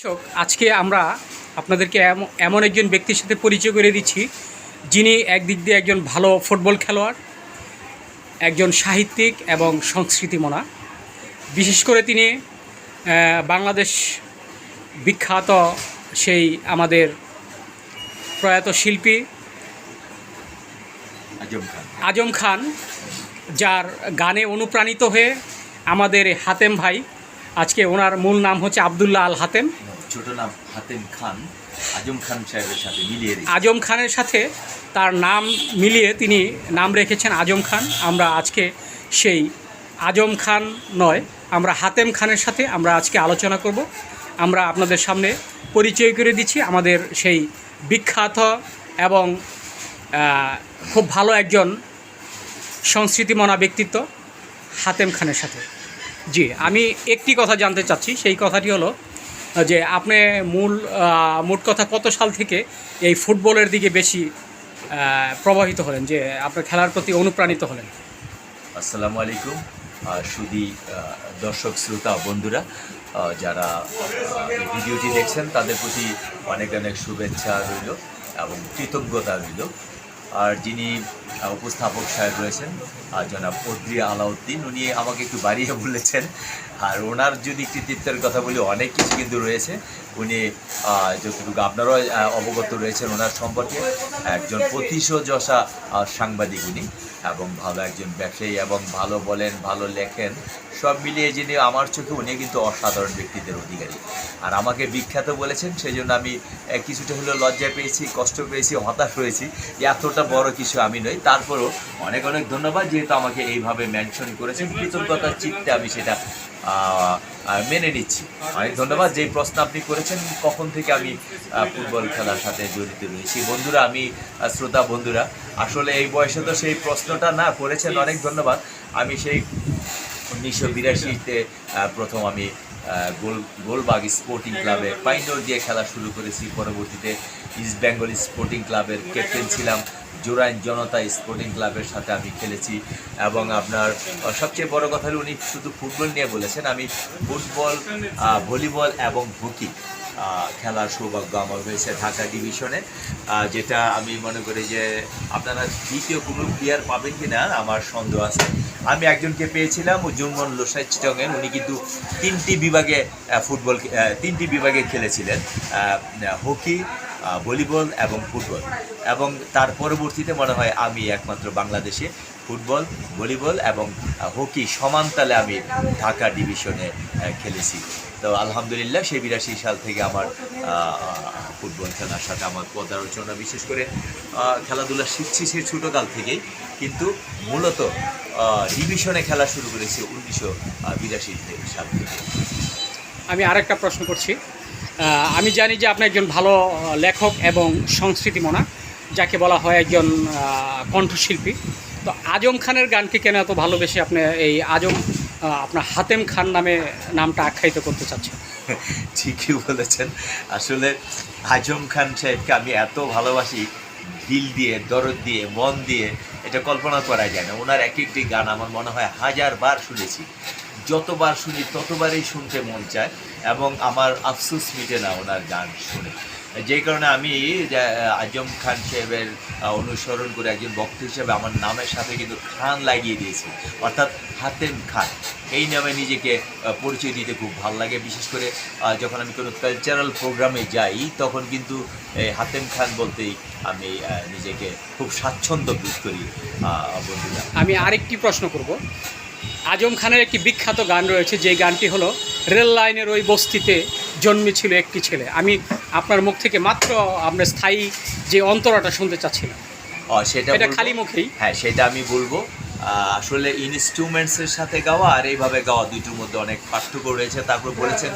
দর্শক আজকে আমরা আপনাদেরকে এম- এমন একজন ব্যক্তির সাথে পরিচয় করে দিচ্ছি যিনি একদিক দিয়ে একজন ভালো ফুটবল খেলোয়াড় একজন সাহিত্যিক এবং সংস্কৃতিমনা। বিশেষ করে তিনি বাংলাদেশ বিখ্যাত সেই আমাদের প্রয়াত শিল্পী আজম খান যার গানে অনুপ্রাণিত হয়ে আমাদের হাতেম ভাই আজকে ওনার মূল নাম হচ্ছে আবদুল্লাহ আল হাতেম। ছোট নাম হাতেম খান। আজম খান সাহেবের সাথে মিলিয়ে আজম খানের সাথে তার নাম মিলিয়ে তিনি নাম রেখেছেন আজম খান। আমরা আজকে সেই আজম খান নয় আমরা হাতেম খানের সাথে আমরা আজকে আলোচনা করব। আমরা আপনাদের সামনে পরিচয় করে দিচ্ছি আমাদের সেই বিখ্যাত এবং খুব ভালো একজন সংস্কৃতিমনা ব্যক্তিত্ব হাতেম খানের সাথে। জি, আমি একটি কথা জানতে চাচ্ছি। সেই কথাটি হলো, যে আপনি মূল মোট কথা কত সাল থেকে এই ফুটবলের দিকে বেশি প্রবাহিত হলেন, যে আপনার খেলার প্রতি অনুপ্রাণিত হলেন? আসসালামু আলাইকুম সুদী দর্শক, শ্রোতা, বন্ধুরা যারা ভিডিওটি দেখছেন, তাদের প্রতি অনেক অনেক শুভেচ্ছা রইল এবং কৃতজ্ঞতা রইল। আর যিনি উপস্থাপক সাহেব রয়েছেন আর জনাব অদ্রিয়া আলাউদ্দিন উনি আমাকে একটু বাড়িয়ে বলেছেন। আর ওনার যদি কৃতিত্বের কথা বলি, অনেক কিছু কিন্তু রয়েছে। উনি যতটুকু আপনারাও অবগত রয়েছেন ওনার সম্পর্কে। একজন প্রতিশযশা সাংবাদিক উনি এবং ভালো একজন ব্যবসায়ী এবং ভালো বলেন, ভালো লেখেন। সব মিলিয়ে যিনি আমার চোখে, উনি কিন্তু অসাধারণ ব্যক্তিদের অধিকারী। আর আমাকে বিখ্যাত বলেছেন সেই জন্য আমি কিছুটা হলেও লজ্জা পেয়েছি, কষ্ট পেয়েছি, হতাশ হয়েছি। এতটা বড় কিছু আমি নই। তারপরও অনেক অনেক ধন্যবাদ, যেহেতু আমাকে এইভাবে মেনশন করেছেন। কৃতজ্ঞতার চিত্তে আমি সেটা মেনে নিচ্ছি। অনেক ধন্যবাদ। যেই প্রশ্ন আপনি করেছেন, কখন থেকে আমি ফুটবল খেলার সাথে জড়িত রয়েছি? বন্ধুরা, আমি শ্রোতা বন্ধুরা, আসলে এই বয়সে তো সেই প্রশ্নটা না, করেছেন অনেক ধন্যবাদ। আমি সেই উনিশশো বিরাশিতে প্রথম আমি গোল, গোলবাগ স্পোর্টিং ক্লাবে পাইনর দিয়ে খেলা শুরু করেছি। পরবর্তীতে ইস্ট বেঙ্গল স্পোর্টিং ক্লাবের ক্যাপ্টেন ছিলাম। জোরাইন জনতা স্পোর্টিং ক্লাবের সাথে আমি খেলেছি এবং আপনার সবচেয়ে বড় কথা হলো উনি শুধু ফুটবল নিয়ে বলেছেন, আমি ফুটবল ভলিবল এবং হকি খেলার সৌভাগ্য আমার হয়েছে ঢাকা ডিভিশনে যেটা আমি মনে করি যে আপনারা দ্বিতীয় কোনো প্লেয়ার পাবেন কি না আমার সন্দেহ আছে। আমি একজনকে পেয়েছিলাম জুমন লোসাই চিটংয়ের। উনি কিন্তু তিনটি বিভাগে ফুটবল তিনটি বিভাগে খেলেছিলেন হকি ভলিবল এবং ফুটবল। এবং তার পরবর্তীতে মনে হয় আমি একমাত্র বাংলাদেশে ফুটবল, ভলিবল এবং হকি সমানতালে আমি ঢাকা ডিভিশনে খেলেছি। তো আলহামদুলিল্লাহ, সেই বিরাশি সাল থেকে আমার ফুটবল খেলার সাথে আমার পদার্চনা বিশেষ করে খেলাধুলা শিখছি সেই ছোটোকাল থেকেই। কিন্তু মূলত ডিভিশনে খেলা শুরু করেছি উনিশশো বিরাশি সাল থেকে। আমি আরেকটা প্রশ্ন করছি। আমি জানি যে আপনি একজন ভালো লেখক এবং সংস্কৃতি মনা যাকে বলা হয় একজন কণ্ঠশিল্পী। তো আজম খানের গানকে কেন এত ভালোবেসে আপনি এই আজম আপনার হাতেম খান নামে নামটা আখ্যায়িত করতে চাচ্ছেন? ঠিকই বলেছেন। আসলে আজম খান সাহেবকে আমি এত ভালোবাসি দিল দিয়ে, দরদ দিয়ে, মন দিয়ে এটা কল্পনা করা যায় না। ওনার এক একটি গান আমার মনে হয় হাজারবার শুনেছি। যতবার শুনি ততবারই শুনতে মন চায় এবং আমার আফসোস মিটে না ওনার গান শুনে। যেই কারণে আমি আজম খান সাহেবের অনুসরণ করে একজন বক্তা হিসেবে আমার নামের সাথে কিন্তু খান লাগিয়ে দিয়েছি। অর্থাৎ হাতেম খান। এই নামে নিজেকে পরিচয় দিতে খুব ভালো লাগে। বিশেষ করে যখন আমি কোনো কালচারাল প্রোগ্রামে যাই, তখন কিন্তু হাতেম খান বলতেই আমি নিজেকে খুব স্বাচ্ছন্দ্য বোধ করি বন্ধুরা। আমি আরেকটি প্রশ্ন করব। আজম খানের একটি বিখ্যাত গান রয়েছে, যে গানটি হলো, রেল লাইনের ওই বস্তিতে জন্মেছিল একটি ছেলে। আমি আপনার মুখ থেকে মাত্র আপনার স্থায়ী যে অন্তরাটা শুনতে চাচ্ছিলাম। সেটা এটা খালি মুখেই। হ্যাঁ সেটা আমি বলব। আসলে ইনস্ট্রুমেন্টসের সাথে গাওয়া আর এইভাবে গাওয়া দুইটার মধ্যে অনেক পার্থক্য রয়েছে। তারপর বলেছেন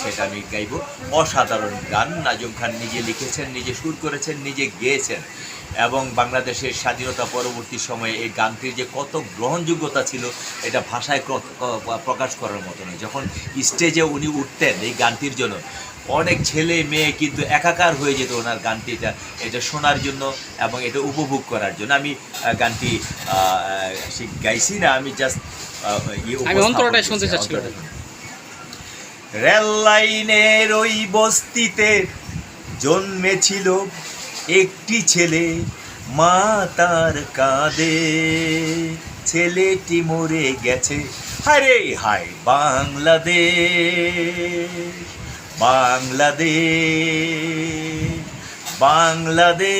সেটা আমি গাইবো। অসাধারণ গান। নাজম খান নিজে লিখেছেন নিজে সুর করেছেন নিজে গেয়েছেন। এবং বাংলাদেশের স্বাধীনতা পরবর্তী সময়ে এই গানটির যে কত গ্রহণযোগ্যতা ছিল এটা ভাষায় প্রকাশ করার মতো নয়। যখন স্টেজে উনি উঠতেন এই গানটির জন্য অনেক ছেলে মেয়ে কিন্তু একাকার হয়ে যেত ওনার গানটিটা এটা শোনার জন্য এবং এটা উপভোগ করার জন্য। আমি গানটি গাইছি না আমি জাস্ট শুনতে চাচ্ছিলাম। রেল লাইনের ওই বস্তিতে জন্মেছিল একটি ছেলে, মা তার কাঁদে ছেলেটি মরে গেছে। হারে হায় বাংলাদেশ বাংলাদেশ বাংলাদেশ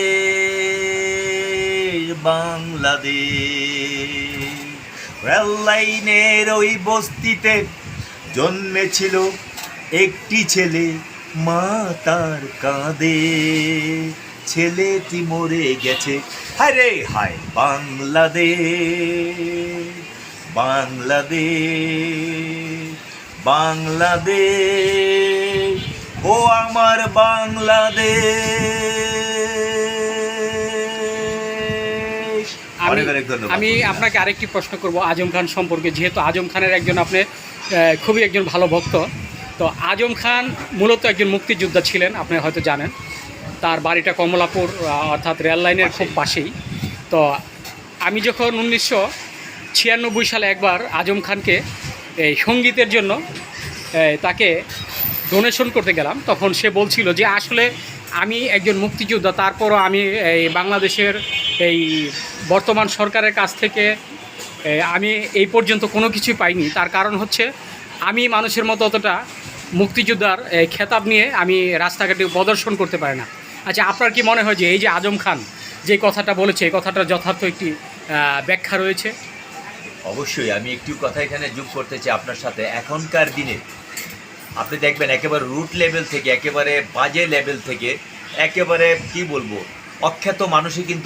বাংলাদেশ। রেল লাইনের ওই বস্তিতে জন্মেছিল একটি ছেলে, মা তার কাঁদে ছেলেটি মরে গেছে। হারে হায় বাংলাদেশ বাংলাদেশ বাংলাদেশ ও আমার বাংলাদেশ। আমি আপনাকে আরেকটি প্রশ্ন করব আজম খান সম্পর্কে। যেহেতু আজম খানের একজন আপনি খুবই একজন ভালো ভক্ত তো আজম খান মূলত একজন মুক্তিযোদ্ধা ছিলেন আপনি হয়তো জানেন। তার বাড়িটা কমলাপুর অর্থাৎ রেল লাইনের খুব পাশেই। তো আমি যখন উনিশশো ছিয়ানব্বই সালে একবার আজম খানকে এই সঙ্গীতের জন্য তাকে ডোনেশন করতে গেলাম, তখন সে বলছিল যে আসলে আমি একজন মুক্তিযোদ্ধা, তারপরও আমি এই বাংলাদেশের এই বর্তমান সরকারের কাছ থেকে আমি এই পর্যন্ত কোনো কিছুই পাইনি। তার কারণ হচ্ছে আমি মানুষের মতো অতটা মুক্তিযোদ্ধার খেতাব নিয়ে আমি রাস্তাঘাটে প্রদর্শন করতে পারি না। আচ্ছা আপনার কি মনে হয় যে এই যে আজম খান যে কথাটা বলেছে, এই কথাটা যথার্থ একটি ব্যাখ্যা রয়েছে? অবশ্যই, আমি একটু কথা এখানে যোগ করতে চাই আপনার সাথে। এখনকার দিনে আপনি দেখবেন একেবারে রুট লেভেল থেকে, একেবারে বাজে লেভেল থেকে, একেবারে, কি বলব, অখ্যাত মানুষই কিন্তু